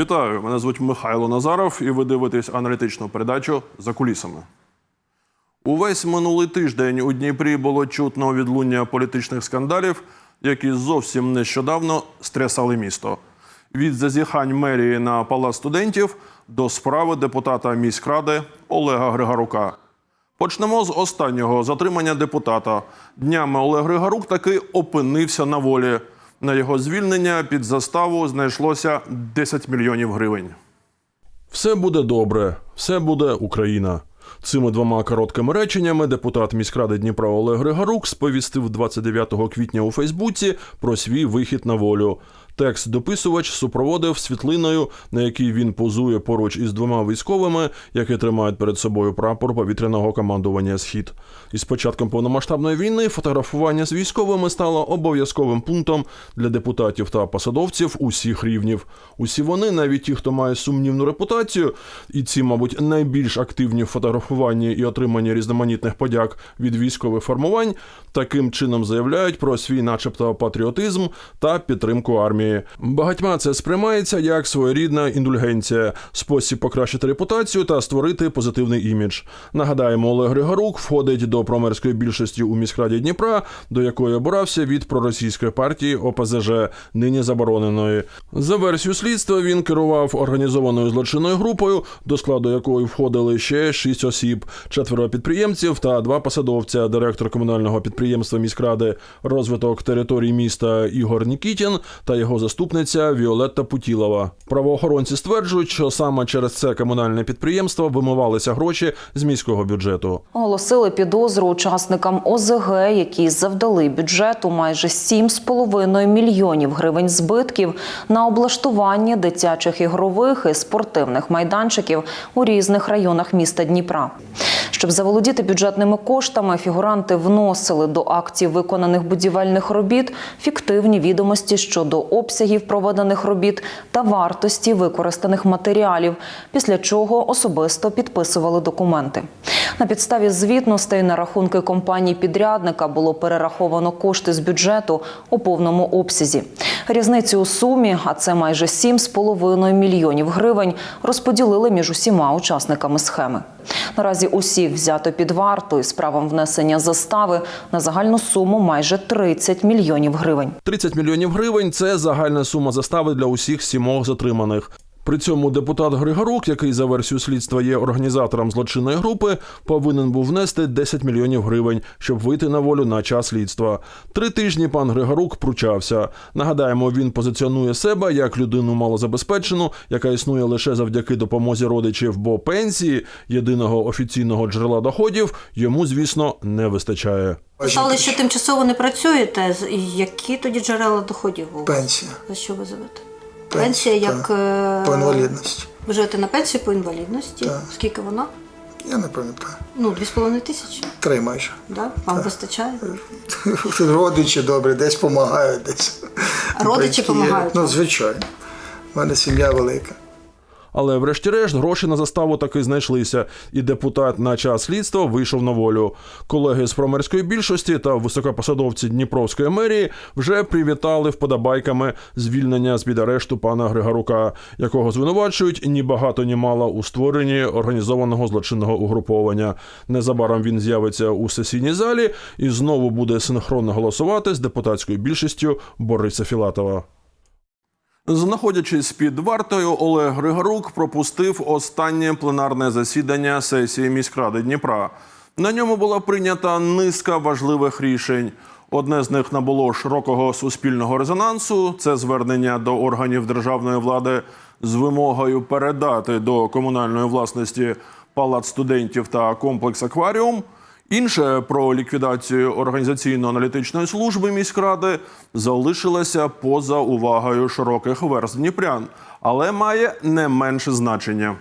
Вітаю! Мене звуть Михайло Назаров, і ви дивитесь аналітичну передачу за кулісами. Увесь минулий тиждень у Дніпрі було чутно відлуння політичних скандалів, які зовсім нещодавно стрясали місто. Від зазіхань мерії на палац студентів до справи депутата міськради Олега Григорука. Почнемо з останнього затримання депутата. Днями Олег Григорук таки опинився на волі. На його звільнення під заставу знайшлося 10 мільйонів гривень. Все буде добре, все буде Україна. Цими двома короткими реченнями депутат міськради Дніпра Олег Григорук сповістив 29 квітня у Фейсбуці про свій вихід на волю. Текст дописувач супроводив світлиною, на якій він позує поруч із двома військовими, які тримають перед собою прапор повітряного командування Схід. Із початком повномасштабної війни фотографування з військовими стало обов'язковим пунктом для депутатів та посадовців усіх рівнів. Усі вони, навіть ті, хто має сумнівну репутацію, і ці, мабуть, найбільш активні в фотографуванні і отриманні різноманітних подяк від військових формувань, таким чином заявляють про свій, начебто, патріотизм та підтримку армії. Багатьма це сприймається як своєрідна індульгенція, спосіб покращити репутацію та створити позитивний імідж. Нагадаємо, Олег Григорук входить до промерської більшості у міськраді Дніпра, до якої обирався від проросійської партії ОПЗЖ, нині забороненої. За версією слідства він керував організованою злочинною групою, до складу якої входили ще шість осіб, четверо підприємців та два посадовця, директор комунального підприємства міськради розвиток територій міста Ігор Нікітін та його заступниця Віолетта Путілова. Правоохоронці стверджують, що саме через це комунальне підприємство вимивалися гроші з міського бюджету. Оголосили підозру учасникам ОЗГ, які завдали бюджету майже 7,5 мільйонів гривень збитків на облаштування дитячих ігрових і спортивних майданчиків у різних районах міста Дніпра. Щоб заволодіти бюджетними коштами, фігуранти вносили до актів виконаних будівельних робіт фіктивні відомості щодо обсягів проведених робіт та вартості використаних матеріалів, після чого особисто підписували документи. На підставі звітностей на рахунки компанії підрядника було перераховано кошти з бюджету у повному обсязі. Різницю у сумі, а це майже 7,5 мільйонів гривень, розподілили між усіма учасниками схеми. Наразі взято під варту і правом внесення застави на загальну суму майже 30 мільйонів гривень. 30 мільйонів гривень це загальна сума застави для усіх сімох затриманих. При цьому депутат Григорук, який за версією слідства є організатором злочинної групи, повинен був внести 10 мільйонів гривень, щоб вийти на волю на час слідства. Три тижні пан Григорук пручався. Нагадаємо, він позиціонує себе як людину малозабезпечену, яка існує лише завдяки допомозі родичів, бо пенсії єдиного офіційного джерела доходів йому, звісно, не вистачає. Писали, що тимчасово не працюєте. З- Які тоді джерела доходів? Пенсія. За що ви живете? Пенсія, як так. е, По інвалідності. ви живете на пенсію по інвалідності. Так. Скільки вона? Я не пам'ятаю. Ну, 2,5 тисячі. Три майже. Да? Вам вистачає? Родичі добре, десь допомагають, десь. Родичі допомагають? Ну, звичайно. У мене сім'я велика. Але врешті-решт гроші на заставу таки знайшлися, і депутат на час слідства вийшов на волю. Колеги з промерської більшості та високопосадовці Дніпровської мерії вже привітали вподобайками звільнення з під арешту пана Григорука, якого звинувачують ні багато ні мало у створенні організованого злочинного угруповання. Незабаром він з'явиться у сесійній залі і знову буде синхронно голосувати з депутатською більшістю Бориса Філатова. Знаходячись під вартою, Олег Григорук пропустив останнє пленарне засідання сесії міськради Дніпра. На ньому була прийнята низка важливих рішень. Одне з них набуло широкого суспільного резонансу. Це звернення до органів державної влади з вимогою передати до комунальної власності палац студентів та комплекс акваріум. Інше про ліквідацію організаційно-аналітичної служби міськради залишилося поза увагою широких верст дніпрян, але має не менше значення.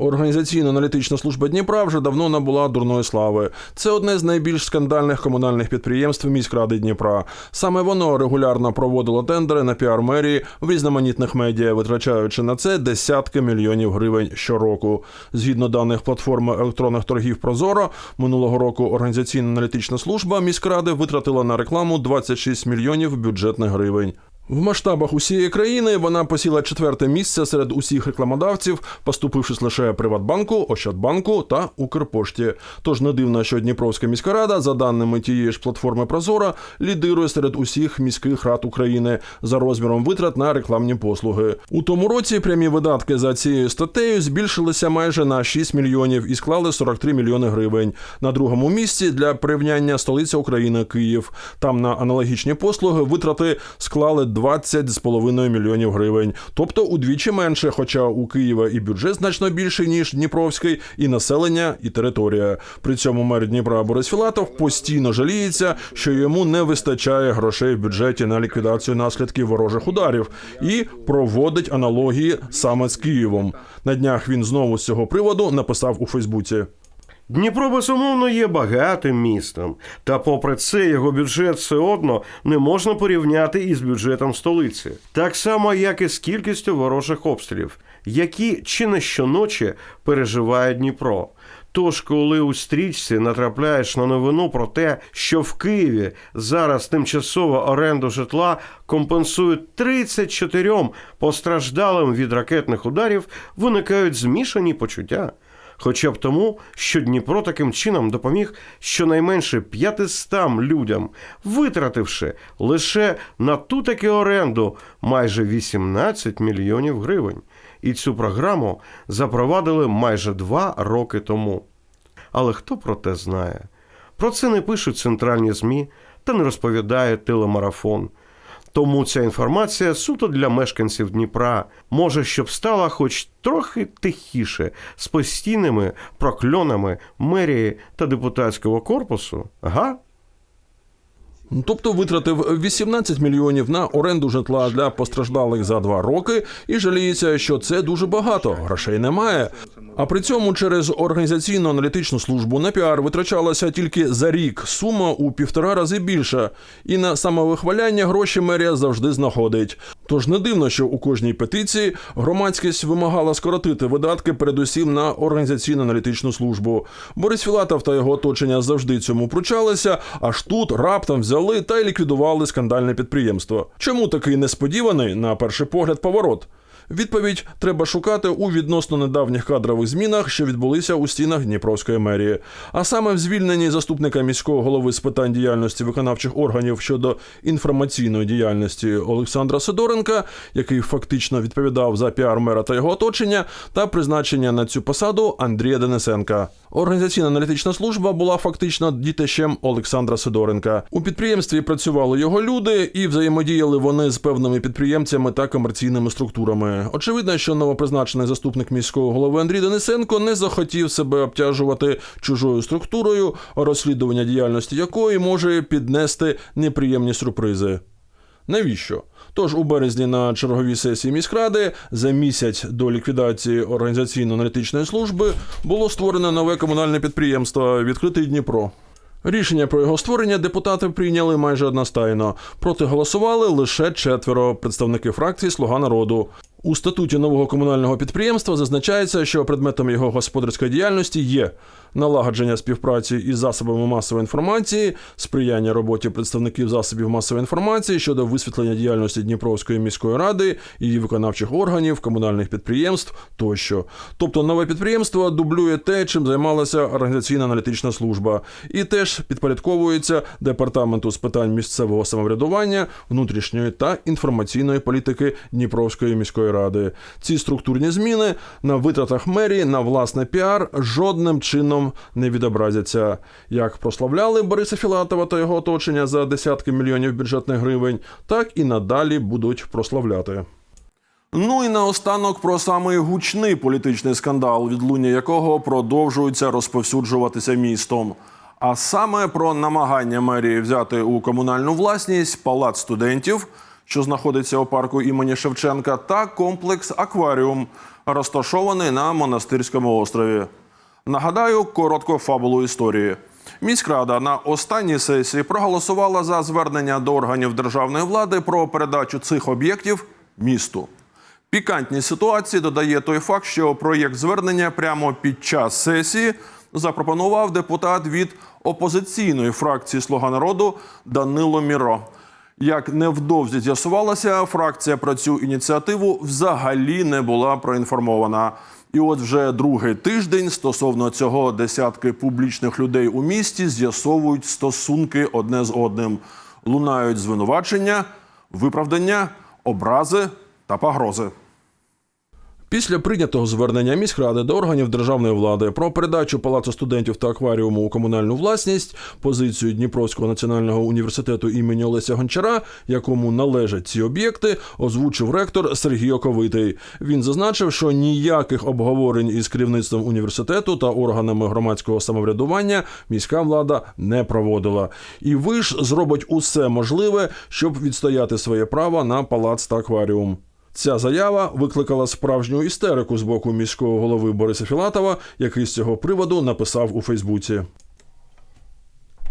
Організаційно-аналітична служба Дніпра вже давно набула дурної слави. Це одне з найбільш скандальних комунальних підприємств міськради Дніпра. Саме воно регулярно проводило тендери на піар мерії в різноманітних медіа, витрачаючи на це десятки мільйонів гривень щороку. Згідно даних платформи електронних торгів Прозоро, минулого року організаційно-аналітична служба міськради витратила на рекламу 26 мільйонів бюджетних гривень. В масштабах усієї країни вона посіла четверте місце серед усіх рекламодавців, поступившись лише Приватбанку, Ощадбанку та Укрпошті. Тож не дивно, що Дніпровська міська рада, за даними тієї ж платформи Прозора, лідирує серед усіх міських рад України за розміром витрат на рекламні послуги. У тому році прямі видатки за цією статтею збільшилися майже на 6 мільйонів і склали 43 мільйони гривень. На другому місці для порівняння столиця України Київ. Там на аналогічні послуги витрати склали 20,5 мільйонів гривень, тобто удвічі менше. Хоча у Києва і бюджет значно більший ніж Дніпровський, і населення, і територія. При цьому мер Дніпра Борис Філатов постійно жаліється, що йому не вистачає грошей в бюджеті на ліквідацію наслідків ворожих ударів і проводить аналогії саме з Києвом. На днях він знову з цього приводу написав у Фейсбуці. Дніпро безумовно є багатим містом, та попри це його бюджет все одно не можна порівняти із бюджетом столиці, так само як і з кількістю ворожих обстрілів, які чи не щоночі переживає Дніпро. Тож, коли у стрічці натрапляєш на новину про те, що в Києві зараз тимчасово оренду житла компенсують 34 постраждалим від ракетних ударів, виникають змішані почуття. Хоча б тому, що Дніпро таким чином допоміг щонайменше 500 людям, витративши лише на ту таки оренду майже 18 мільйонів гривень. І цю програму запровадили майже два роки тому. Але хто про те знає? Про це не пишуть центральні ЗМІ та не розповідає телемарафон. Тому ця інформація суто для мешканців Дніпра. Може, щоб стала хоч трохи тихіше з постійними прокльонами мерії та депутатського корпусу? Га? Тобто витратив 18 мільйонів на оренду житла для постраждалих за два роки і жаліється, що це дуже багато, грошей немає. А при цьому через організаційно-аналітичну службу на піар витрачалася тільки за рік сума у півтора рази більша. І на самовихваляння гроші мерія завжди знаходить. Тож не дивно, що у кожній петиції громадськість вимагала скоротити видатки передусім на організаційно-аналітичну службу. Борис Філатов та його оточення завжди цьому пручалися, аж тут раптом взяли та й ліквідували скандальне підприємство. Чому такий несподіваний, на перший погляд, поворот? Відповідь треба шукати у відносно недавніх кадрових змінах, що відбулися у стінах Дніпровської мерії. А саме в звільненні заступника міського голови з питань діяльності виконавчих органів щодо інформаційної діяльності Олександра Сидоренка, який фактично відповідав за піар мера та його оточення, та призначення на цю посаду Андрія Денисенка. Організаційна аналітична служба була фактично дітищем Олександра Сидоренка. У підприємстві працювали його люди, і взаємодіяли вони з певними підприємцями та комерційними структурами. Очевидно, що новопризначений заступник міського голови Андрій Денисенко не захотів себе обтяжувати чужою структурою, розслідування діяльності якої може піднести неприємні сюрпризи. Навіщо? Тож у березні на черговій сесії міськради за місяць до ліквідації організаційно-аналітичної служби було створено нове комунальне підприємство Відкритий Дніпро. Рішення про його створення депутати прийняли майже одностайно. Проти голосували лише четверо представники фракції Слуга народу. У статуті нового комунального підприємства зазначається, що предметом його господарської діяльності є налагодження співпраці із засобами масової інформації, сприяння роботі представників засобів масової інформації щодо висвітлення діяльності Дніпровської міської ради, її виконавчих органів, комунальних підприємств тощо. Тобто нове підприємство дублює те, чим займалася організаційна аналітична служба, і теж підпорядковується департаменту з питань місцевого самоврядування, внутрішньої та інформаційної політики Дніпровської міської ради. Ці структурні зміни на витратах мерії на власне піар жодним чином не відобразяться. Як прославляли Бориса Філатова та його оточення за десятки мільйонів бюджетних гривень, так і надалі будуть прославляти. Ну і наостанок про самий гучний політичний скандал, відлуння якого продовжується розповсюджуватися містом. А саме про намагання мерії взяти у комунальну власність палац студентів, що знаходиться у парку імені Шевченка, та комплекс Акваріум, розташований на монастирському острові. Нагадаю коротко фабулу історії. Міськрада на останній сесії проголосувала за звернення до органів державної влади про передачу цих об'єктів місту. Пікантні ситуації додає той факт, що проєкт звернення прямо під час сесії запропонував депутат від опозиційної фракції Слуга народу Данило Міро, Як невдовзі з'ясувалося, фракція про цю ініціативу взагалі не була проінформована. І от вже другий тиждень стосовно цього десятки публічних людей у місті з'ясовують стосунки одне з одним. Лунають звинувачення, виправдання, образи та погрози. Після прийнятого звернення міськради до органів державної влади про передачу палацу студентів та акваріуму у комунальну власність позицію Дніпровського національного університету імені Олеся Гончара, якому належать ці об'єкти, озвучив ректор Сергій Оковитий. Він зазначив, що ніяких обговорень із керівництвом університету та органами громадського самоврядування міська влада не проводила. І виш зробить усе можливе, щоб відстояти своє право на палац та акваріум. Ця заява викликала справжню істерику з боку міського голови Бориса Філатова, який з цього приводу написав у Фейсбуці.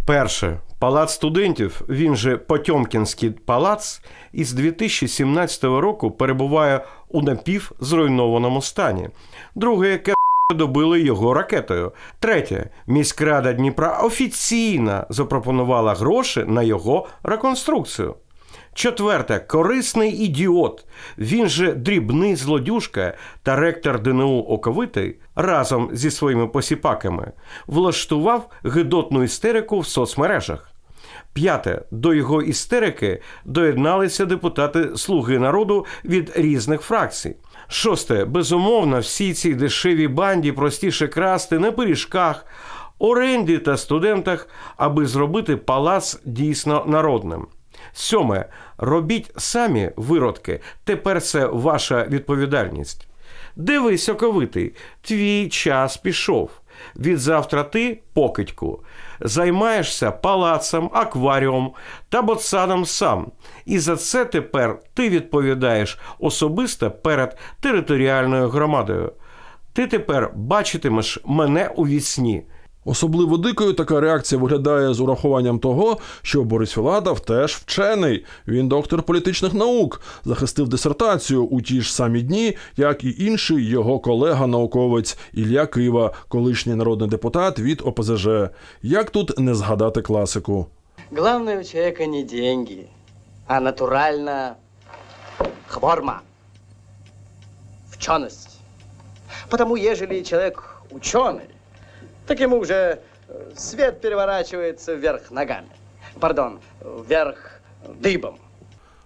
Перше, палац студентів, він же Потьомкінський палац, із 2017 року перебуває у напівзруйнованому стані. Друге, яке добили його ракетою. Третє, міськрада Дніпра офіційно запропонувала гроші на його реконструкцію. Четверте, корисний ідіот. Він же дрібний злодюжка та ректор ДНУ Оковитий разом зі своїми посіпаками влаштував гидотну істерику в соцмережах. П'яте, до його істерики доєдналися депутати Слуги народу від різних фракцій. Шосте, безумовно, всі ці дешеві банді простіше красти на пиріжках, оренді та студентах, аби зробити палац дійсно народним. Сьоме, робіть самі виродки. Тепер це ваша відповідальність. Дивись, оковитий, твій час пішов. Від завтра ти, покидьку, займаєшся палацем, акваріумом та ботсадом сам. І за це тепер ти відповідаєш особисто перед територіальною громадою. Ти тепер бачитимеш мене у вісні. Особливо дикою така реакція виглядає з урахуванням того, що Борис Філатов теж вчений. Він доктор політичних наук, захистив дисертацію у ті ж самі дні, як і інший його колега-науковець Ілля Кива, колишній народний депутат від ОПЗЖ. Як тут не згадати класику? Главное у человека не деньги, а натуральная хворма, ученость. Потому ежели человек ученый, так ему уже э, свет переворачивается вверх ногами. Пардон, вверх дыбом.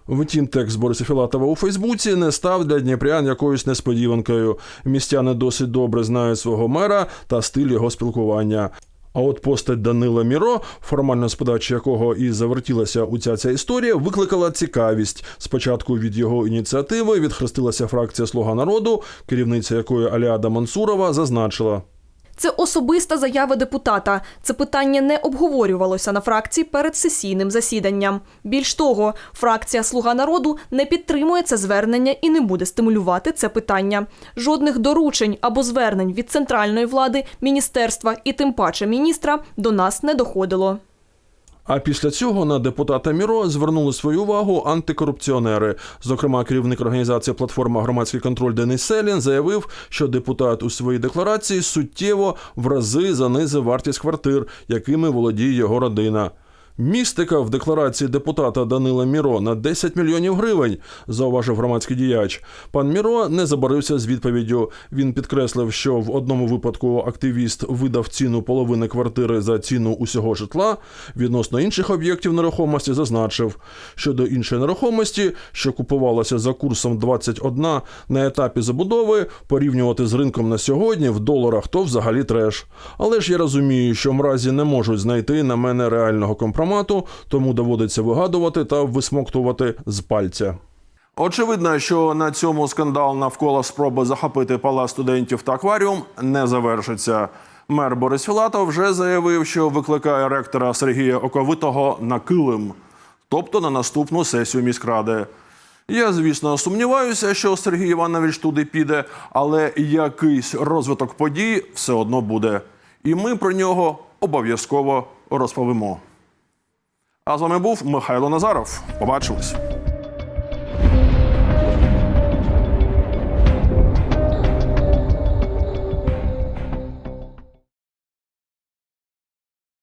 Втім, текст Бориса Філатова у Фейсбуці не став для дніпрян якоюсь несподіванкою. Містяни досить добре знають свого мера та стиль його спілкування. А от постать Данила Міро, формально з подачі якого і завертілася у ця ця історія, викликала цікавість. Спочатку від його ініціативи відхрестилася фракція Слуга народу, керівниця якої Аліада Мансурова зазначила. Це особиста заява депутата. Це питання не обговорювалося на фракції перед сесійним засіданням. Більш того, фракція Слуга народу не підтримує це звернення і не буде стимулювати це питання. Жодних доручень або звернень від центральної влади, міністерства і тим паче міністра до нас не доходило. А після цього на депутата Міро звернули свою увагу антикорупціонери. Зокрема, керівник організації платформа громадський контроль Денис Селін заявив, що депутат у своїй декларації суттєво в рази занизив вартість квартир, якими володіє його родина. Містика в декларації депутата Данила Міро на 10 мільйонів гривень, зауважив громадський діяч. Пан Міро не забарився з відповіддю. Він підкреслив, що в одному випадку активіст видав ціну половини квартири за ціну усього житла. Відносно інших об'єктів нерухомості зазначив, щодо іншої нерухомості, що купувалася за курсом 21 на етапі забудови, порівнювати з ринком на сьогодні в доларах то взагалі треш. Але ж я розумію, що мразі не можуть знайти на мене реального компромату, тому доводиться вигадувати та висмоктувати з пальця. Очевидно, що на цьому скандал навколо спроби захопити палац студентів та акваріум не завершиться. Мер Борис Філатов вже заявив, що викликає ректора Сергія Оковитого на килим, тобто на наступну сесію міськради. Я, звісно, сумніваюся, що Сергій Іванович туди піде, але якийсь розвиток подій все одно буде. І ми про нього обов'язково розповімо. А з вами був Михайло Назаров. Побачимось.